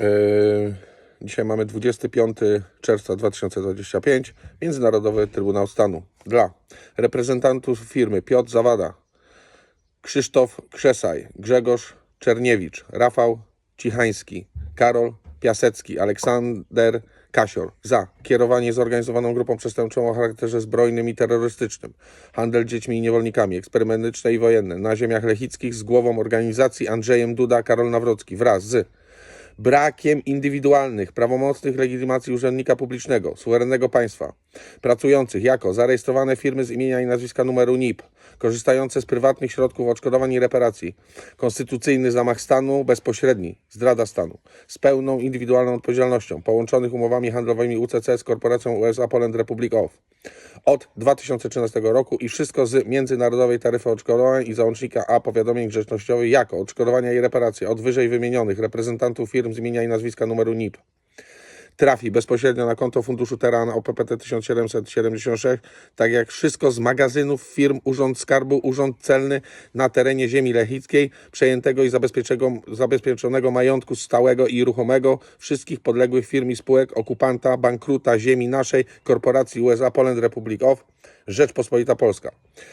Yy, Dzisiaj mamy 25 czerwca 2025. Międzynarodowy Trybunał Stanu dla reprezentantów firmy Piotr Zawada, Krzysztof Krzesaj, Grzegorz Czerniewicz, Rafał Cichański, Karol Piasecki, Aleksander Kasior za kierowanie zorganizowaną grupą przestępczą o charakterze zbrojnym i terrorystycznym, handel dziećmi i niewolnikami, eksperymentyczne i wojenne na ziemiach lechickich z głową organizacji Andrzejem Duda, Karol Nawrocki wraz z brakiem indywidualnych, prawomocnych legitymacji urzędnika publicznego, suwerennego państwa, pracujących jako zarejestrowane firmy z imienia i nazwiska numeru NIP, korzystające z prywatnych środków odszkodowań i reparacji, konstytucyjny zamach stanu, bezpośredni, zdrada stanu, z pełną indywidualną odpowiedzialnością, połączonych umowami handlowymi UCC z korporacją USA Poland Republic of. Od 2013 roku i wszystko z międzynarodowej taryfy odszkodowań i załącznika A powiadomień grzecznościowych jako odszkodowania i reparacje od wyżej wymienionych reprezentantów firm z imienia i nazwiska numeru NIP trafi bezpośrednio na konto Funduszu Teran OPPT 1776, tak jak wszystko z magazynów firm Urząd Skarbu, Urząd Celny na terenie ziemi lechickiej, przejętego i zabezpieczonego, majątku stałego i ruchomego wszystkich podległych firm i spółek okupanta, bankruta ziemi naszej, korporacji USA Poland Republic of, Rzeczpospolita Polska.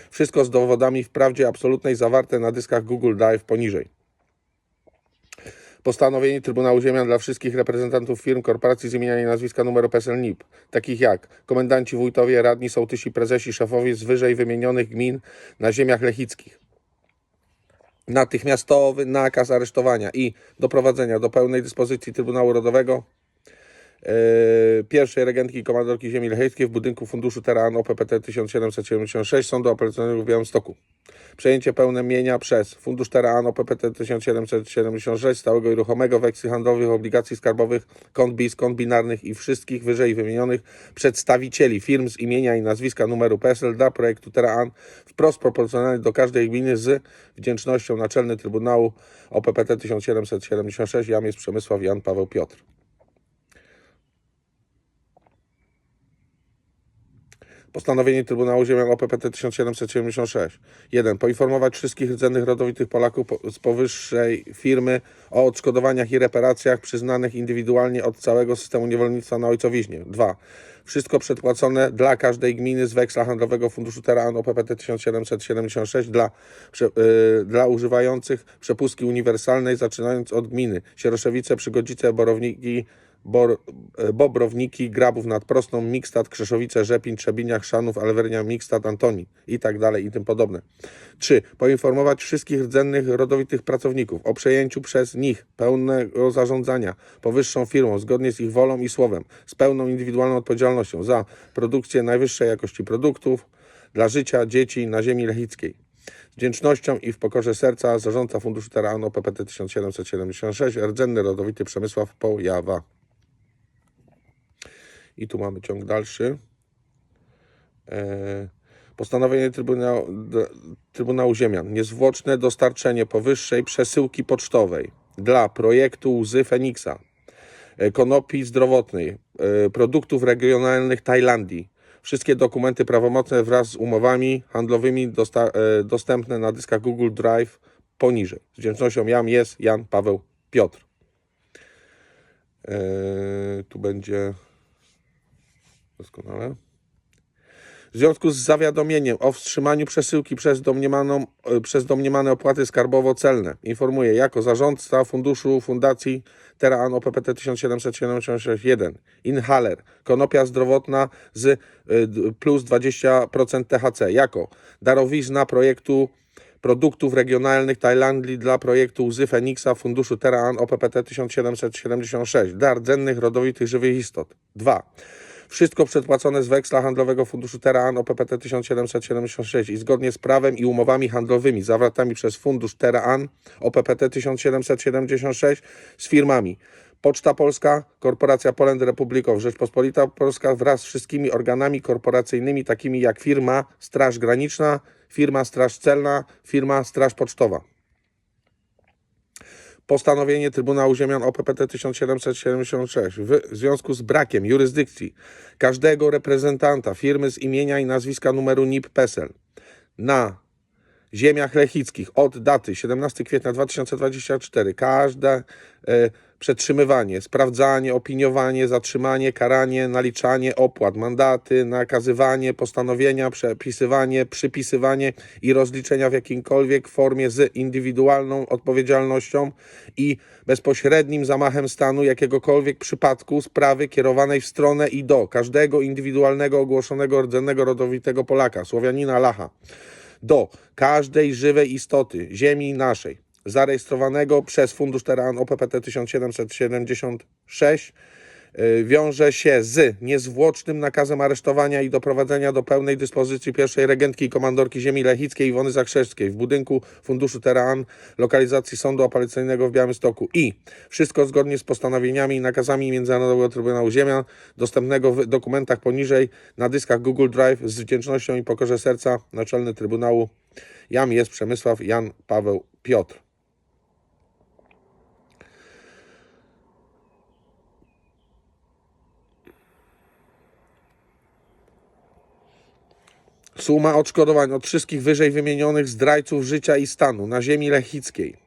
Wszystko z dowodami w absolutnej zawarte na dyskach Google Drive poniżej. Postanowienie Trybunału Ziemian dla wszystkich reprezentantów firm, korporacji z imienia i nazwiska numeru PESEL NIP, takich jak komendanci, wójtowie, radni, sołtysi, prezesi, szefowie z wyżej wymienionych gmin na ziemiach lechickich. Natychmiastowy nakaz aresztowania i doprowadzenia do pełnej dyspozycji Trybunału Rodowego pierwszej regentki komandorki ziemi lecheckiej w budynku Funduszu Teran OPPT 1776 Sądu Apelacyjnego w Białymstoku. Przejęcie pełne mienia przez Fundusz Teran OPPT 1776 stałego i ruchomego weksli handlowych, obligacji skarbowych, kont bis, kont binarnych i wszystkich wyżej wymienionych przedstawicieli firm z imienia i nazwiska numeru PESEL dla projektu Teran wprost proporcjonalnie do każdej gminy z wdzięcznością Naczelny Trybunału OPPT 1776 Jam jest Przemysław Jan Paweł Piotr. Postanowienie Trybunału Ziemian OPPT 1776. 1. Poinformować wszystkich rdzennych rodowitych Polaków po- z powyższej firmy o odszkodowaniach i reparacjach przyznanych indywidualnie od całego systemu niewolnictwa na ojcowiźnie. 2. Wszystko przedpłacone dla każdej gminy z weksla handlowego Funduszu Teran OPPT 1776 dla, prze, y, dla używających przepustki uniwersalnej, zaczynając od gminy Sieroszewice, Przygodzice, Borowniki, Bor, e, Bobrowniki, Grabów nad Prosną, Mikstat, Krzeszowice, Rzepin, Trzebiniach, Szanów, Alwernia, Mikstat, Antoni i tak dalej i tym podobne. 3. Poinformować wszystkich rdzennych rodowitych pracowników o przejęciu przez nich pełnego zarządzania powyższą firmą zgodnie z ich wolą i słowem, z pełną indywidualną odpowiedzialnością za produkcję najwyższej jakości produktów dla życia dzieci na ziemi lechickiej. Z wdzięcznością i w pokorze serca zarządca Funduszu Teranu PPT 1776 rdzenny rodowity Przemysław Pojawa. I tu mamy ciąg dalszy. E, Postanowienie Trybunału, Trybunału Ziemian. Niezwłoczne dostarczenie powyższej przesyłki pocztowej dla projektu Łzy Feniksa, e, konopi zdrowotnej, e, produktów regionalnych Tajlandii. Wszystkie dokumenty prawomocne wraz z umowami handlowymi dostępne na dyskach Google Drive poniżej. Z wdzięcznością Jam jest Jan Paweł Piotr. E, tu będzie doskonale. W związku z zawiadomieniem o wstrzymaniu przesyłki przez, domniemaną, e, przez domniemane opłaty skarbowo-celne informuję jako zarządca funduszu Fundacji Teran OPPT 1776-1 Inhaler, konopia zdrowotna z e, plus 20% THC jako darowizna projektu produktów regionalnych Tajlandii dla projektu Łzy Feniksa Funduszu Teran OPPT 1776 dla rdzennych rodowitych żywych istot. 2. Wszystko przedpłacone z weksla handlowego Funduszu Teran OPPT 1776 i zgodnie z prawem i umowami handlowymi zawartymi przez Fundusz Teran OPPT 1776 z firmami Poczta Polska, Korporacja Poland Republic of Rzeczpospolita Polska wraz z wszystkimi organami korporacyjnymi takimi jak firma Straż Graniczna, firma Straż Celna, firma Straż Pocztowa. Postanowienie Trybunału Ziemian OPPT 1776 w związku z brakiem jurysdykcji każdego reprezentanta firmy z imienia i nazwiska numeru NIP PESEL na ziemiach lechickich od daty 17 kwietnia 2024 każde e, przetrzymywanie, sprawdzanie, opiniowanie, zatrzymanie, karanie, naliczanie opłat, mandaty, nakazywanie, postanowienia, przepisywanie, przypisywanie i rozliczenia w jakimkolwiek formie z indywidualną odpowiedzialnością i bezpośrednim zamachem stanu jakiegokolwiek przypadku sprawy kierowanej w stronę i do każdego indywidualnego ogłoszonego rdzennego rodowitego Polaka, Słowianina Lacha do każdej żywej istoty ziemi naszej, zarejestrowanego przez Fundusz Teran OPPT 1776, y, wiąże się z niezwłocznym nakazem aresztowania i doprowadzenia do pełnej dyspozycji pierwszej regentki i komandorki ziemi lechickiej Iwony Zakrzewskiej w budynku Funduszu Teran lokalizacji Sądu Apelacyjnego w Białymstoku i wszystko zgodnie z postanowieniami i nakazami Międzynarodowego Trybunału Ziemian dostępnego w dokumentach poniżej na dyskach Google Drive z wdzięcznością i pokorze serca Naczelny Trybunału Jam jest Przemysław Jan Paweł Piotr. Suma odszkodowań od wszystkich wyżej wymienionych zdrajców życia i stanu na ziemi lechickiej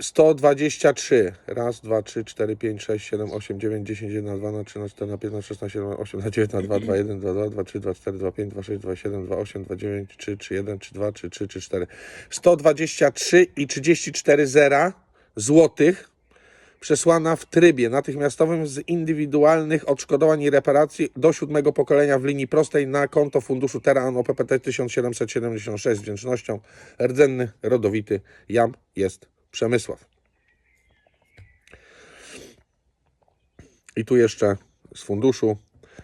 123. Raz, dwa, trzy, cztery, pięć, sześć, siedem, osiem, dziewięć, dziesięć, jedna, dwa, na trzy, na cztery, na pięć, na sześć, na siedem, na osiem, na dziewięć, na dwa, dwa, jeden, dwa, dwa, dwa, trzy, dwa, cztery, dwa, pięć, dwa, sześć, dwa, siedem, dwa, osiem, dwa, dziewięć, trzy, trzy, jeden, trzy, dwa, trzy, trzy, trzy, cztery. 123 i 34 zera złotych przesłana w trybie natychmiastowym z indywidualnych odszkodowań i reparacji do siódmego pokolenia w linii prostej na konto Funduszu Teran OPPT 1776 z wdzięcznością rdzenny, rodowity Jam jest Przemysław. I tu jeszcze z funduszu.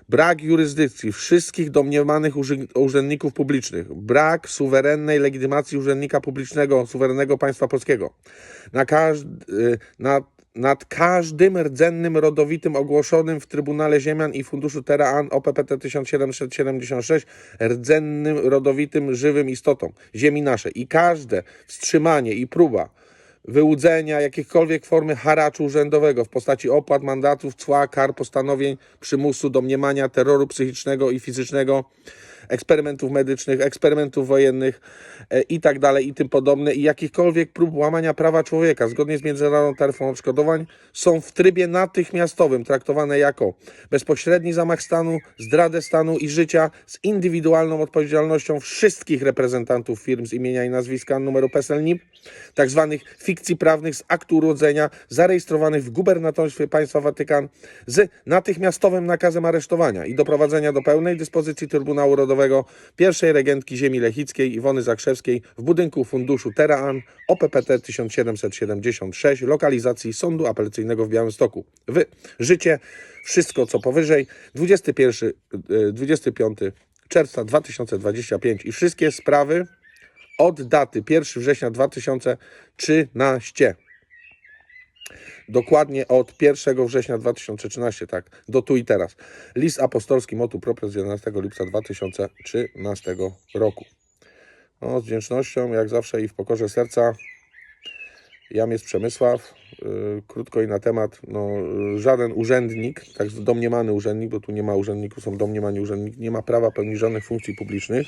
Brak jurysdykcji wszystkich domniemanych urzędników publicznych, brak suwerennej legitymacji urzędnika publicznego suwerennego państwa polskiego. Na każd- y, nad, każdym rdzennym rodowitym ogłoszonym w Trybunale Ziemian i Funduszu Teraan OPPT 1776 rdzennym rodowitym żywym istotom ziemi naszej. I każde wstrzymanie i próba wyłudzenia jakiejkolwiek formy haraczu urzędowego w postaci opłat, mandatów, cła, kar, postanowień, przymusu, domniemania, terroru psychicznego i fizycznego, eksperymentów medycznych, eksperymentów wojennych e, i tak dalej i tym podobne. I jakichkolwiek prób łamania prawa człowieka zgodnie z międzynarodową taryfą odszkodowań są w trybie natychmiastowym traktowane jako bezpośredni zamach stanu, zdradę stanu i życia z indywidualną odpowiedzialnością wszystkich reprezentantów firm z imienia i nazwiska, numeru PESEL NIP, tak zwanych fikcji prawnych z aktu urodzenia zarejestrowanych w gubernatorstwie państwa Watykan z natychmiastowym nakazem aresztowania i doprowadzenia do pełnej dyspozycji Trybunału Rodowego pierwszej regentki ziemi lechickiej Iwony Zakrzewskiej w budynku Funduszu Teraan OPPT 1776 lokalizacji Sądu Apelacyjnego w Białymstoku. W życie wszystko co powyżej 21, e, 25 czerwca 2025 i wszystkie sprawy od daty 1 września 2013. Dokładnie od 1 września 2013, tak, do tu i teraz. List apostolski motu proprio z 11 lipca 2013 roku. No, z wdzięcznością, jak zawsze i w pokorze serca, Jam jest Przemysław. Yy, krótko i na temat, no, żaden urzędnik, tak domniemany urzędnik, bo tu nie ma urzędników, są domniemani urzędniki, nie ma prawa pełnić żadnych funkcji publicznych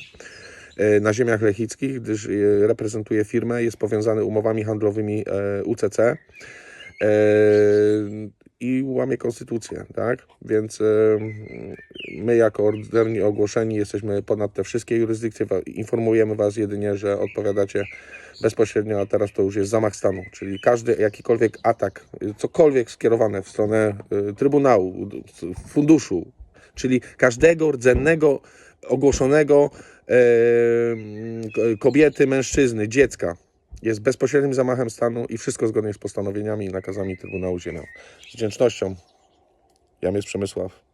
yy, na ziemiach lechickich, gdyż yy, reprezentuje firmę, jest powiązany umowami handlowymi UCC i łamie konstytucję, tak? Więc my jako orderni ogłoszeni jesteśmy ponad te wszystkie jurysdykcje, informujemy Was jedynie, że odpowiadacie bezpośrednio, a teraz to już jest zamach stanu, czyli każdy jakikolwiek atak, cokolwiek skierowane w stronę y, Trybunału, funduszu, czyli każdego rdzennego, ogłoszonego e, kobiety, mężczyzny, dziecka jest bezpośrednim zamachem stanu i wszystko zgodnie z postanowieniami i nakazami Trybunału Ziemian. Z wdzięcznością, Jam jest Przemysław.